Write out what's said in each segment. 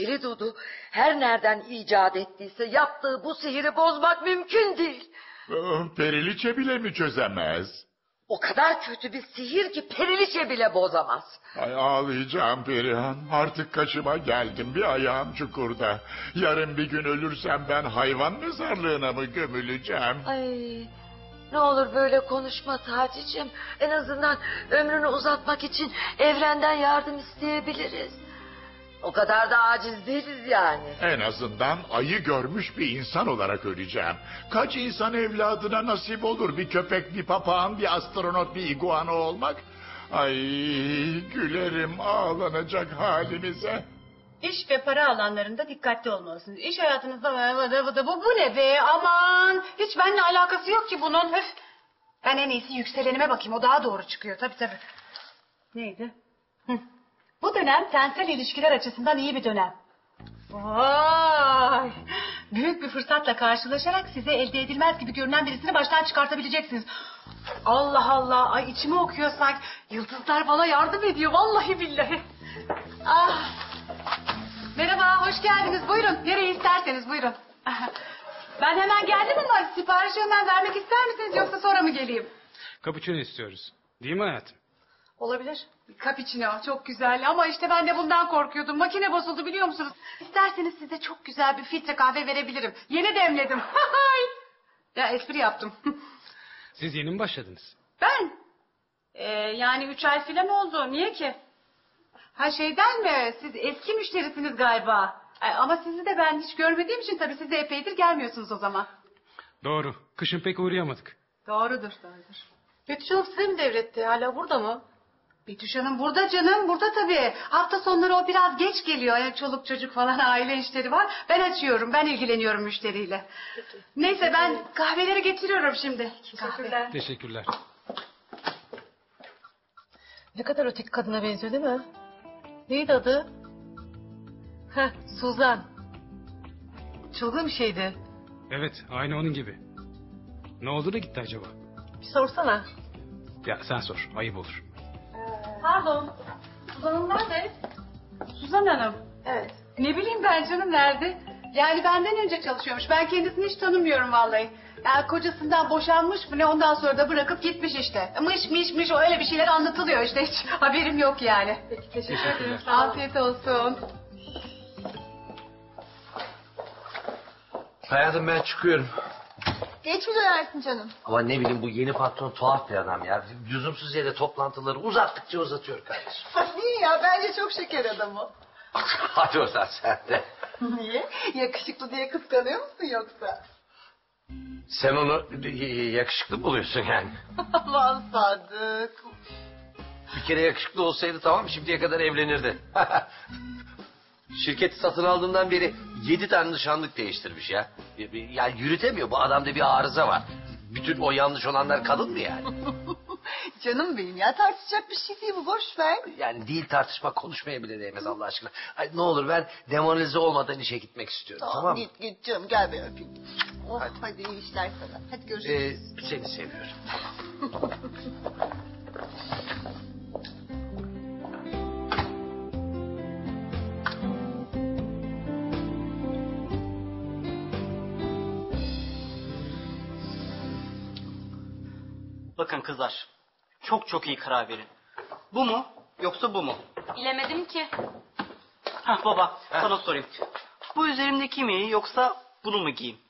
O deli Dudu her nereden icat ettiyse yaptığı bu sihiri bozmak mümkün değil. Ee, Periliçe bile mi çözemez? O kadar kötü bir sihir ki periliçe bile bozamaz. Ay ağlayacağım Perihan. Artık kaşıma geldim. Bir ayağım çukurda. Yarın bir gün ölürsem ben hayvan mezarlığına mı gömüleceğim? Ay ne olur böyle konuşma Taci'cim. En azından ömrünü uzatmak için evrenden yardım isteyebiliriz. O kadar da aciz değiliz yani. En azından ayı görmüş bir insan olarak öleceğim. Kaç insan evladına nasip olur bir köpek, bir papağan, bir astronot, bir iguana olmak? Ay gülerim ağlanacak halimize. İş ve para alanlarında dikkatli olmalısınız. İş hayatınızda vıdı vıdı bu, bu ne be aman. Hiç benimle alakası yok ki bunun. Öf. Ben en iyisi yükselenime bakayım o daha doğru çıkıyor tabii tabii. Neydi? Hı. Bu dönem tensel ilişkiler açısından iyi bir dönem. Vay! Büyük bir fırsatla karşılaşarak size elde edilmez gibi görünen birisini baştan çıkartabileceksiniz. Allah Allah! Ay içimi okuyor sanki. Yıldızlar bana yardım ediyor vallahi billahi. Ah! Merhaba, hoş geldiniz. Buyurun, nereye isterseniz buyurun. Ben hemen geldim ama siparişi hemen vermek ister misiniz yoksa sonra mı geleyim? Cappuccino istiyoruz. Değil mi hayatım? Olabilir. Cappuccino çok güzel ama işte ben de bundan korkuyordum. Makine bozuldu biliyor musunuz? İsterseniz size çok güzel bir filtre kahve verebilirim. Yeni demledim. ya espri yaptım. Siz yeni mi başladınız? ben? Ee, yani üç ay filan oldu. Niye ki? Ha şeyden mi? Siz eski müşterisiniz galiba. Ay, ama sizi de ben hiç görmediğim için tabii siz de epeydir gelmiyorsunuz o zaman. Doğru. Kışın pek uğrayamadık. Doğrudur, doğrudur. Betüş Hanım size mi devretti? Hala burada mı? Betüş Hanım burada canım, burada tabii. Hafta sonları o biraz geç geliyor. Yani çoluk çocuk falan aile işleri var. Ben açıyorum, ben ilgileniyorum müşteriyle. Neyse ben kahveleri getiriyorum şimdi. Kahve. Teşekkürler. Ne kadar öteki kadına benziyor değil mi? Neydi adı? Heh, Suzan. Çılgın bir şeydi. Evet, aynı onun gibi. Ne oldu da gitti acaba? Bir sorsana. Ya sen sor, ayıp olur. Pardon, Suzan Hanım nerede? Suzan Hanım. Evet. Ne bileyim ben canım nerede? Yani benden önce çalışıyormuş. Ben kendisini hiç tanımıyorum vallahi. Yani kocasından boşanmış mı ne ondan sonra da bırakıp gitmiş işte. Mış mış mış o öyle bir şeyler anlatılıyor işte hiç haberim yok yani. Peki teşekkür ederim. Sağ olun. Afiyet olsun. Hayatım ben çıkıyorum. Geç mi dönersin canım? Ama ne bileyim bu yeni patron tuhaf bir adam ya. Lüzumsuz yere toplantıları uzattıkça uzatıyor kardeşim. Niye ya? Bence çok şeker adam o. Hadi oradan sen de. Niye? Yakışıklı diye kıskanıyor musun yoksa? Sen onu y- yakışıklı buluyorsun yani. Aman Sadık. Bir kere yakışıklı olsaydı tamam şimdiye kadar evlenirdi. Şirketi satın aldığından beri yedi tane nişanlık değiştirmiş ya. Ya yürütemiyor bu adamda bir arıza var. Bütün o yanlış olanlar kadın mı yani? Canım benim ya tartışacak bir şey değil bu boş ver. Yani değil tartışma konuşmaya bile değmez Allah aşkına. Ay, ne olur ben demoralize olmadan işe gitmek istiyorum tamam, mı? Git git canım gel ben öpeyim. Oh, hadi. iyi işler sana. Hadi görüşürüz. Ee, seni seviyorum. Bakın kızlar, çok çok iyi karar verin. Bu mu yoksa bu mu? Bilemedim ki. Hah baba, sana sorayım. Bu üzerimdeki mi yoksa bunu mu giyeyim?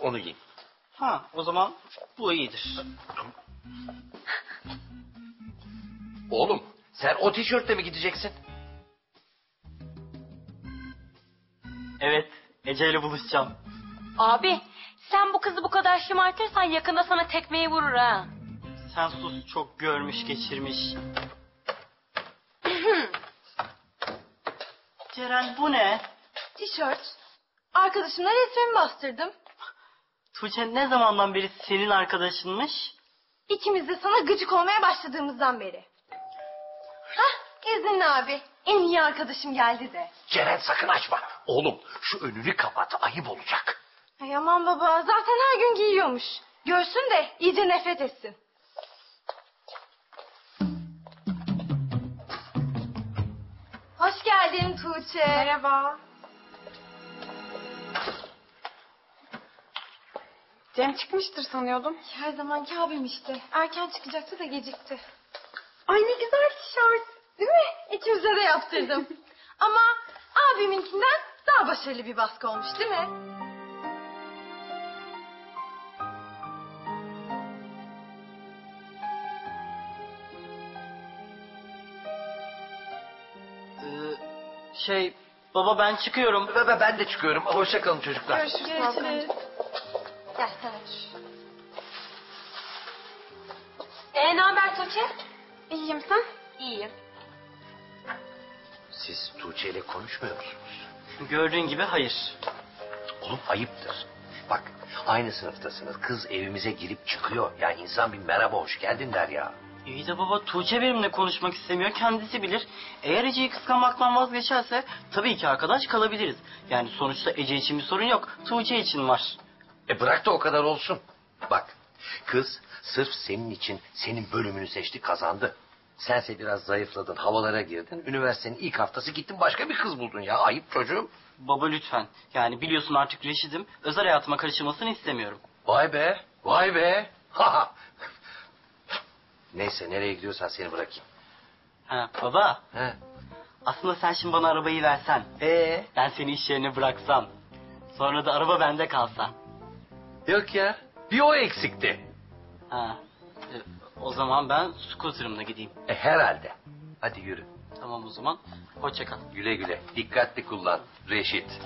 Onu giyin. Ha, o zaman bu iyidir. Oğlum sen o tişörtle mi gideceksin? Evet, Ece ile buluşacağım. Abi sen bu kızı bu kadar şımartırsan yakında sana tekmeyi vurur ha. Sen sus çok görmüş geçirmiş. Ceren bu ne? Tişört. Arkadaşımla resmimi bastırdım. Tuğçe ne zamandan beri senin arkadaşınmış? İkimiz de sana gıcık olmaya başladığımızdan beri. Hah izninle abi. En iyi arkadaşım geldi de. Ceren sakın açma. Oğlum şu önünü kapat ayıp olacak. Ay aman baba zaten her gün giyiyormuş. Görsün de iyice nefret etsin. Hoş geldin Tuğçe. Merhaba. Cem çıkmıştır sanıyordum. Her zamanki abim işte. Erken çıkacaktı da gecikti. Ay ne güzel tişört. Değil mi? İkimize de yaptırdım. Ama abiminkinden daha başarılı bir baskı olmuş değil mi? Şey baba ben çıkıyorum. Ve ben de çıkıyorum. Hoşça kalın çocuklar. Görüşürüz. Görüşürüz. Gel sen otur. Ee, ne haber Tuğçe? İyiyim sen? İyiyim. Siz Tuğçe ile konuşmuyor musunuz? Gördüğün gibi hayır. Oğlum ayıptır. Bak aynı sınıftasınız. Kız evimize girip çıkıyor. Ya insan bir merhaba hoş geldin der ya. İyi de baba Tuğçe benimle konuşmak istemiyor. Kendisi bilir. Eğer Ece'yi kıskanmaktan vazgeçerse tabii ki arkadaş kalabiliriz. Yani sonuçta Ece için bir sorun yok. Tuğçe için var. E bırak da o kadar olsun. Bak kız sırf senin için senin bölümünü seçti kazandı. Sense biraz zayıfladın, havalara girdin. Üniversitenin ilk haftası gittin başka bir kız buldun ya. Ayıp çocuğum. Baba lütfen. Yani biliyorsun artık reşidim. Özel hayatıma karışılmasını istemiyorum. Vay be, vay be. Ha. Neyse nereye gidiyorsan seni bırakayım. Ha, baba He. aslında sen şimdi bana arabayı versen. Ee? Ben seni iş yerine bıraksam. Sonra da araba bende kalsa. Yok ya. Bir o eksikti. Ha. e, o zaman ben scooter'ımla gideyim. E herhalde. Hadi yürü. Tamam o zaman. Hoşça kal. Güle güle. Dikkatli kullan. Reşit.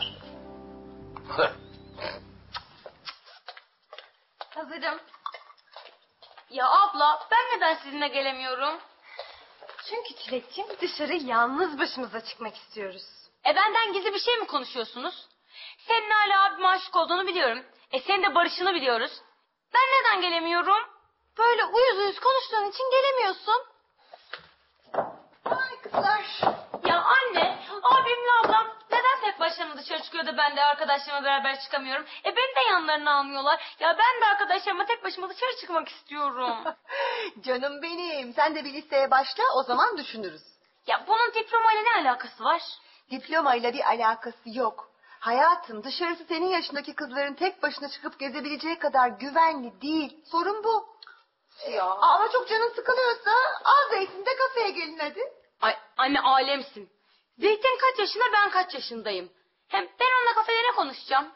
Hazırım. Ya abla ben neden sizinle gelemiyorum? Çünkü Çilek'ciğim dışarı yalnız başımıza çıkmak istiyoruz. E benden gizli bir şey mi konuşuyorsunuz? Senin hala abime aşık olduğunu biliyorum. E senin de barışını biliyoruz. Ben neden gelemiyorum? Böyle uyuz uyuz konuştuğun için gelemiyorsun. Ay kızlar. Ya anne, abimle ablam başlarına dışarı çıkıyor da ben de arkadaşlarımla beraber çıkamıyorum? E beni de yanlarına almıyorlar. Ya ben de arkadaşlarıma tek başıma dışarı çıkmak istiyorum. Canım benim. Sen de bir listeye başla o zaman düşünürüz. ya bunun diplomayla ne alakası var? Diplomayla bir alakası yok. Hayatım dışarısı senin yaşındaki kızların tek başına çıkıp gezebileceği kadar güvenli değil. Sorun bu. Ya. Ama çok canın sıkılıyorsa al zeytinde kafeye gelin hadi. Ay anne alemsin. Zeytin kaç yaşında ben kaç yaşındayım. Hem ben onunla kafede ne konuşacağım?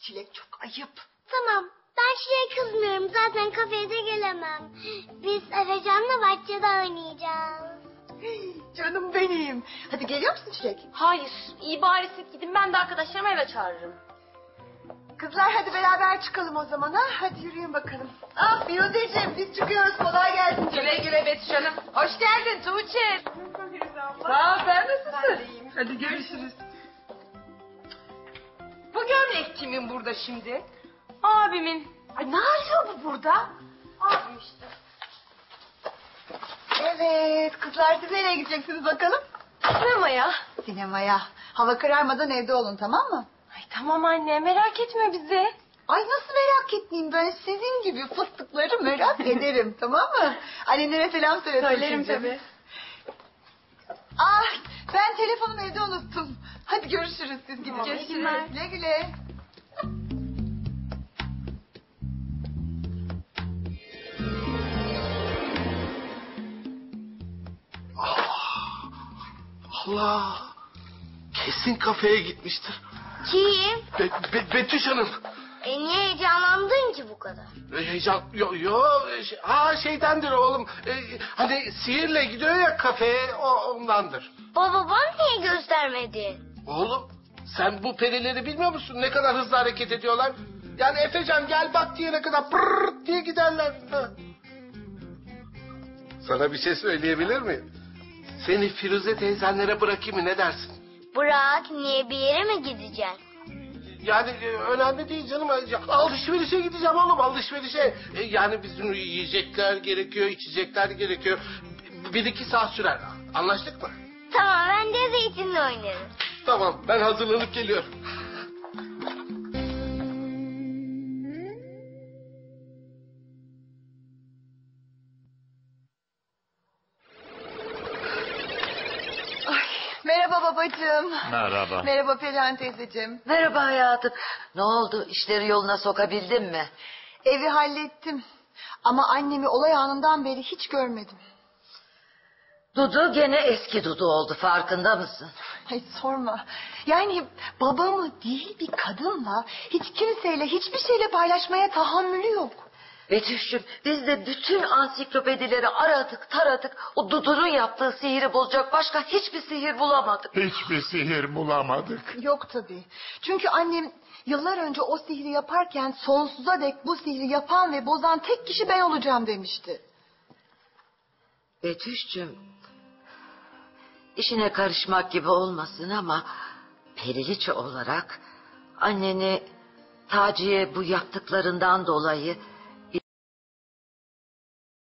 Çilek çok ayıp. Tamam. Ben şuraya kızmıyorum. Zaten kafeye de gelemem. Biz Efecan'la bahçede oynayacağız. Canım benim. Hadi geliyor musun Çilek? Hayır. iyi bari siz gidin ben de arkadaşlarımı eve çağırırım. Kızlar hadi beraber çıkalım o zaman ha. Hadi yürüyün bakalım. Ah Firuzeciğim biz çıkıyoruz. Kolay gelsin. Güle güle Betüş Hanım. Hoş geldin Tuğçe. Sağ ol sen nasılsın? Hadi görüşürüz. Bu gömlek kimin burada şimdi? Abimin. Ay ne arıyor bu burada? Abim işte. Evet kızlar siz nereye gideceksiniz bakalım? Sinemaya. Sinemaya. Hava kararmadan evde olun tamam mı? Ay tamam anne merak etme bizi. Ay nasıl merak etmeyeyim ben sizin gibi fıstıkları merak ederim tamam mı? Annenlere selam söyle. Söylerim tabii. Ah ben telefonumu evde unuttum. Hadi görüşürüz siz gidin. günler. Güle güle. Allah! Kesin kafeye gitmiştir. Kim? Be, Be- Betüş Hanım. Ki bu kadar? Heyecan, yo, yo, şey, ha şeydendir oğlum. E, hani sihirle gidiyor ya kafeye, o ondandır. Baba bana niye göstermedin? Oğlum, sen bu perileri bilmiyor musun? Ne kadar hızlı hareket ediyorlar. Yani Efecan gel bak diyene kadar pırrrt diye giderler. Ha. Sana bir şey söyleyebilir miyim? Seni Firuze teyzenlere bırakayım mı ne dersin? Bırak niye bir yere mi gideceksin? Yani e, önemli değil canım. Ya, Alışverişe gideceğim oğlum alışverişe. E, Yani bizim yiyecekler gerekiyor, içecekler gerekiyor. Bir- Bir iki saat sürer. Anlaştık mı? Tamam ben de zeytinle oynarım. Tamam ben hazırlanıp geliyorum. Babacığım. Merhaba. Merhaba Perihan teyzeciğim. Merhaba hayatım. Ne oldu? İşleri yoluna sokabildin mi? Evi hallettim. Ama annemi olay anından beri hiç görmedim. Dudu gene eski Dudu oldu farkında mısın? Ay sorma. Yani babamı değil bir kadınla hiç kimseyle hiçbir şeyle paylaşmaya tahammülü yok. Betüş'cüm biz de bütün ansiklopedileri aradık taradık. O Dudu'nun yaptığı sihiri bozacak başka hiçbir sihir bulamadık. Hiçbir sihir bulamadık. Yok tabii. Çünkü annem yıllar önce o sihri yaparken sonsuza dek bu sihri yapan ve bozan tek kişi ben olacağım demişti. Betüş'cüm işine karışmak gibi olmasın ama periliçe olarak anneni Taci'ye bu yaptıklarından dolayı